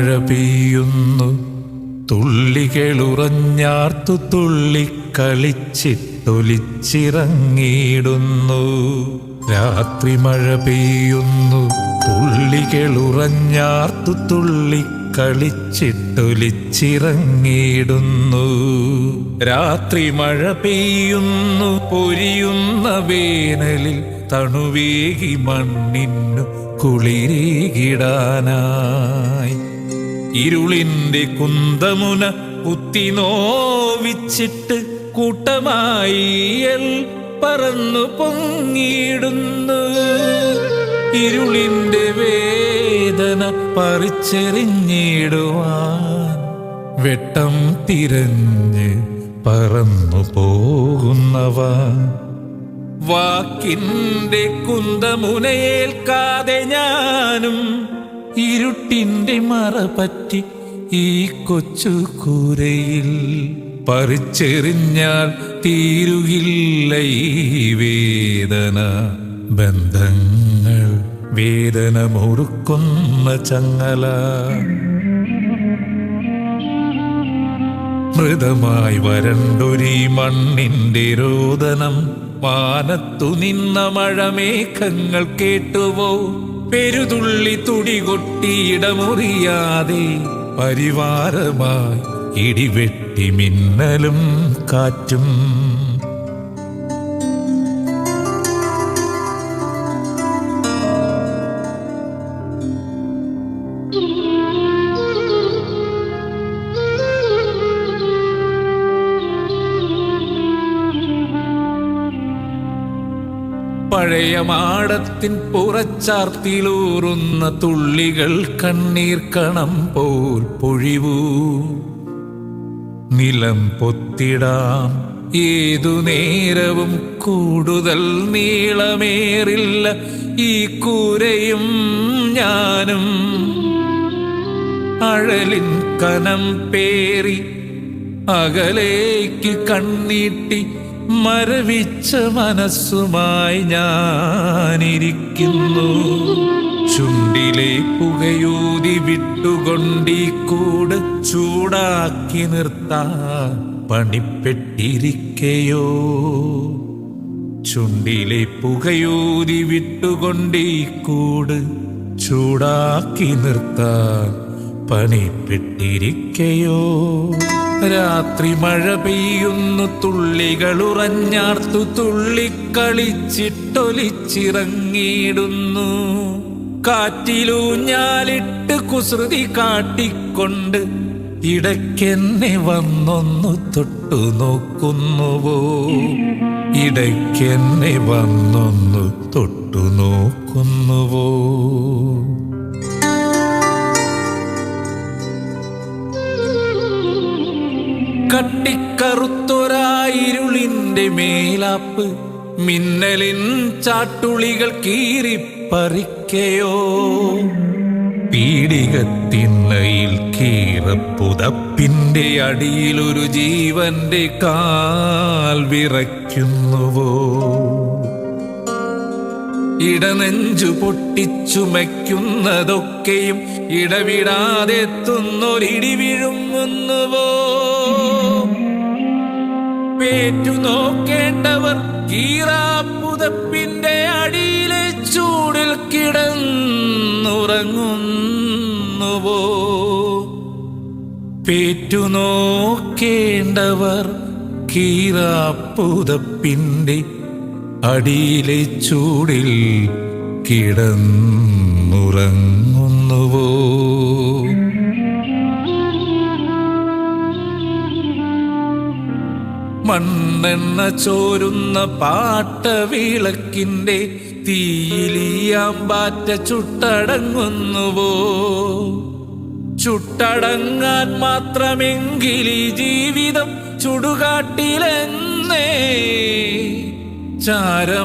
മഴ പെയ്യുന്നു തുള്ളികളുറഞ്ഞാർത്തു തുള്ളിക്കളിച്ചിട്ടൊലിച്ചിറങ്ങിയിടുന്നു. രാത്രി മഴ പെയ്യുന്നു. തുള്ളികളുറഞ്ഞാർത്തു തുള്ളിക്കളിച്ചിട്ടൊലിച്ചിറങ്ങിയിടുന്നു. രാത്രി മഴ പെയ്യുന്നു. പൊരിയുന്ന വേനലിൽ തണുവേകി മണ്ണിന്നു കുളിരേകിടാനായി. ഇരുളിന്റെ കുന്തമുന കുത്തി നോവിച്ചിട്ട് കൂട്ടമായി പറന്നു പൊങ്ങിയിടുന്നു. ഇരുളിന്റെ വേദന പറിച്ചെറിഞ്ഞിടുവാൻ വെട്ടം തിരഞ്ഞ് പറന്നു പോകുന്നവ വാക്കിന്റെ കുന്തമുനയേൽക്കാതെ ഞാനും ഇരുട്ടിന്റെ മറ പറ്റി ഈ കൊച്ചു കൂരയിൽ പറിച്ചെറിഞ്ഞാൽ തീരുകില്ല ഈ വേദന. ബന്ധങ്ങൾ വേദന മുറുക്കുന്ന ചങ്ങല. മൃതമായി വരണ്ടൊരി മണ്ണിന്റെ രോദനം. വാനത്തു നിന്ന മഴമേഘങ്ങൾ കേട്ടുവോ? പെരുതുള്ളി തുടി തുടികൊട്ടിയിടമുറിയാതെ പരിവാരമായി ഇടിവെട്ടി മിന്നലും കാറ്റും പഴയ മാടത്തിൻ പുറച്ചാർത്തിലൂറുന്ന തുള്ളികൾ കണ്ണീർ കണം പോൽ പൊഴിവൂ. നിലം പൊത്തിടാം ഏതു നേരവും കൂടുതൽ നീളമേറില്ല ഈ കൂരയും ഞാനും. അഴലിൻ കനം പേറി അകലേക്ക് കണ്ണീട്ടി മരവിച്ച മനസ്സുമായി ഞാനിരിക്കുന്നു. ചുണ്ടിലെ പുകയൂതി വിട്ടുകൊണ്ടീ കൂട് ചൂടാക്കി നിർത്താൻ പണിപ്പെട്ടിരിക്കയോ? ചുണ്ടിലെ പുകയൂതി വിട്ടുകൊണ്ടീ കൂട് ചൂടാക്കി നിർത്താൻ പണിപ്പെട്ടിരിക്കയോ? രാത്രി മഴ പെയ്യുന്നു തുള്ളികൾ ഉറഞ്ഞാർത്തു തുള്ളിക്കളിച്ചിട്ടൊലിച്ചിറങ്ങിയിടുന്നു. കാറ്റിലൂഞ്ഞാലിട്ട് കുസൃതി കാട്ടിക്കൊണ്ട് ഇടയ്ക്കെന്നെ വന്നൊന്നു തൊട്ടു നോക്കുന്നുവോ ഇടയ്ക്കെന്നെ വന്നൊന്നു തൊട്ടു നോക്കുന്നുവോ കട്ടിക്കറുത്തൊരായിരുളിന്റെ മേലാപ്പ് മിന്നലിൻ ചാട്ടുളികൾ കീറിപ്പറിക്കയോ? പീഡികത്തിണ്ണയിൽ കീറപ്പുതപ്പിന്റെ അടിയിലൊരു ജീവന്റെ കാൽ വിറയ്ക്കുന്നുവോ? ഇടനെഞ്ചു പൊട്ടിച്ചുമയ്ക്കുന്നതൊക്കെയും ഇടവിടാതെത്തുന്നൊരിടി വിഴുങ്ങുന്നുവോ? പേറ്റു നോക്കേണ്ടവർ കീറാപ്പുതപ്പിന്റെ അടിയിലെ ചൂടിൽ കിടന്നുറങ്ങുന്നുവോ? പേറ്റു നോക്കേണ്ടവർ കീറാപ്പുതപ്പിന്റെ അടിയിലെ ചൂടിൽ കിടന്നുറങ്ങുന്നുവോ? മണ്ണെണ്ണ ചോരുന്ന പാട്ട വിളക്കിന്റെ തീയിലിയാമ്പാറ്റ ചുട്ടടങ്ങുന്നുവോ? ചുട്ടടങ്ങാൻ മാത്രമെങ്കിലീ ജീവിതം ചുടുകാട്ടിലെന്നേ. ചാരമായേനേ.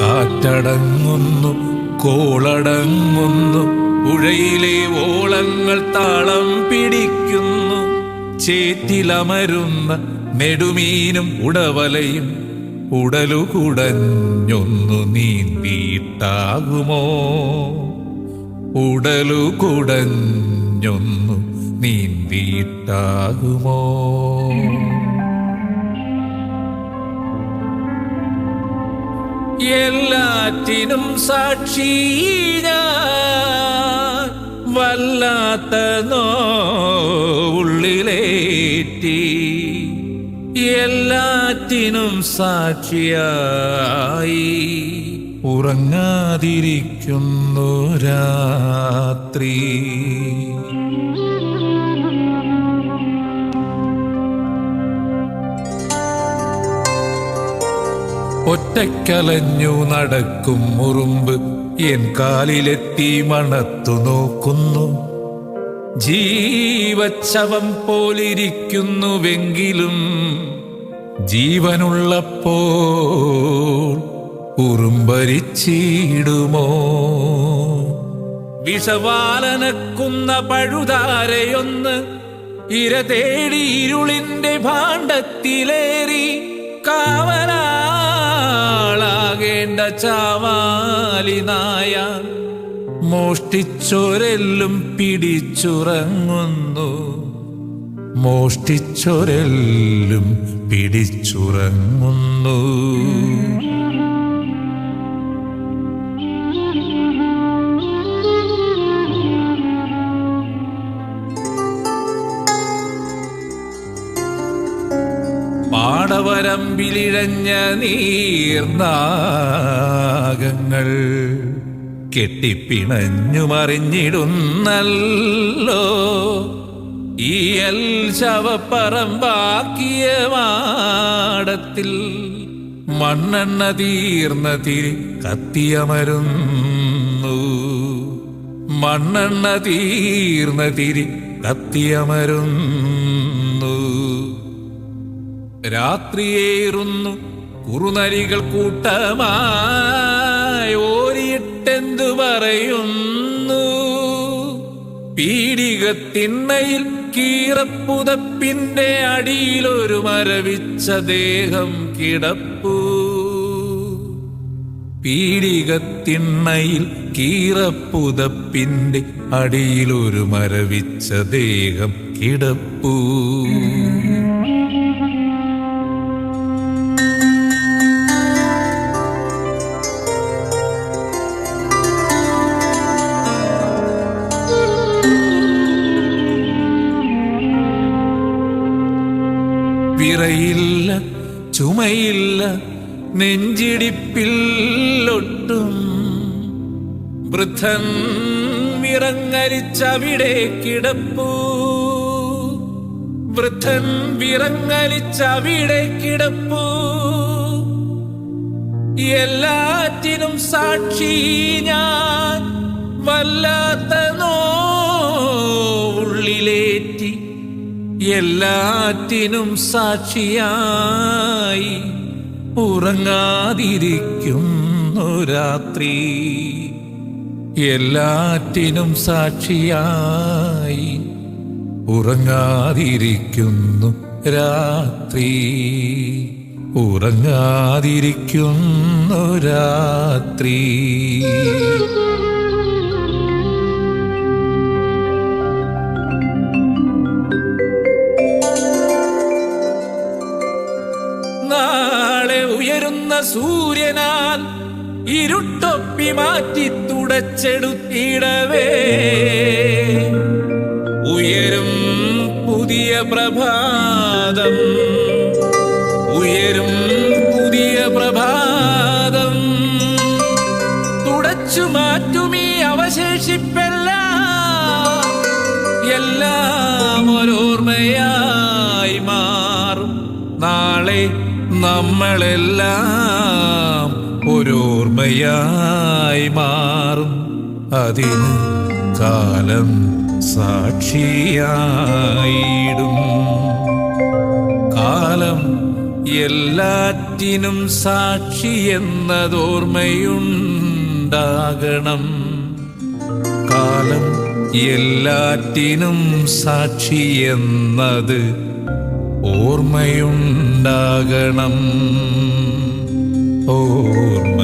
കാറ്റടങ്ങുന്നു കോളടങ്ങുന്നു. പുഴയിലെ ഓളങ്ങൾ താളം പിടിക്കുന്നു. ചേറ്റിലമരുന്ന നെടുമീനും ഉടവലയും ഉടലുകുടഞ്ഞൊന്നു നീന്തിയിട്ടാകുമോ? ഉടലുകുടഞ്ഞൊന്നു നീന്തിയിട്ടാകുമോ? എല്ലാറ്റിനും സാക്ഷി ഞാൻ. വല്ലാത്ത നോവുള്ളിലേറ്റി എല്ലാറ്റിനും സാക്ഷിയായി. ഉറങ്ങാതിരിക്കുന്നു രാത്രി. ഒറ്റക്കലഞ്ഞു നടക്കും മുറുമ്പ്. എൻ കാലിലെത്തി മണത്തു നോക്കുന്നു. ജീവച്ചവം പോലിരിക്കുന്നുവെങ്കിലും ജീവനുള്ളപ്പോൾ ഉറുമ്പരിച്ചിടുമോ? വിഷവാലനക്കുന്ന പഴുതാരയൊന്ന് ഇര തേടി ഇരുളിന്റെ ഭാണ്ഡത്തിലേറി കാവലാളാകേണ്ട ചാവാലി നായ മോഷ്ടിച്ചോരെല്ലും പിടിച്ചുറങ്ങുന്നു. മോഷ്ടിച്ചോരെല്ലും പിടിച്ചുറങ്ങുന്നു. പാടവരമ്പിലിഴഞ്ഞ നീർനാഗങ്ങൾ കെട്ടിപ്പിണഞ്ഞു മറിഞ്ഞിടുന്നല്ലോ ഈ എൽ ശവപ്പറമ്പാക്കിയ മാടത്തിൽ മണ്ണെണ്ണ തീർന്ന തിരി കത്തിയമരുന്നു. മണ്ണെണ്ണ തീർന്ന തിരി കത്തിയമരുന്നു. രാത്രിയേറുന്നു കുറുനരികൾ കൂട്ടമായി ഓരിയിട്ടെന്തു പറയുന്നു? പീഡികത്തിണ്ണയിൽ കീറപ്പുതപ്പിന്റെ അടിയിലൊരു മരവിച്ച ദേഹം കിടപ്പൂ. പീഡികത്തിണ്ണയിൽ കീറപ്പുതപ്പിന്റെ അടിയിലൊരു മരവിച്ച ദേഹം കിടപ്പൂ. വിറയില്ല ചുമയില്ല നെഞ്ചിടിപ്പിൽ ഒട്ടും വൃദ്ധൻ വിറങ്ങലിച്ചവിടെ കിടപ്പൂ. വൃദ്ധൻ വിറങ്ങലിച്ചവിടെ കിടപ്പൂ. എല്ലാറ്റിനും സാക്ഷി ഞാൻ വല്ലാത്ത നോവുള്ളിലേറ്റി എല്ലാറ്റിനും സാക്ഷിയായി ഉറങ്ങാതിരിക്കുന്നു രാത്രി. എല്ലാറ്റിനും സാക്ഷിയായി ഉറങ്ങാതിരിക്കുന്നു രാത്രി. ഉറങ്ങാതിരിക്കുന്നു രാത്രി. സൂര്യനാൽ ഇരുട്ടൊപ്പി മാറ്റി തുടച്ചെടുത്തിടവേ. ഉയരും പുതിയ പ്രഭാതം ഉയരും പുതിയ പ്രഭാതം. തുടച്ചു മാറ്റുമീ അവശേഷിപ്പെല്ലാം നമ്മളെല്ലാം ഒരോർമ്മയായി മാറും. അതിന് കാലം സാക്ഷിയായിടും. കാലം എല്ലാറ്റിനും സാക്ഷി എന്നതോർമ്മയുണ്ടാകണം. കാലം എല്ലാറ്റിനും സാക്ഷി ഓർമ്മയുണ്ടാകണം. ഓർമ്മയുണ്ടാകണം.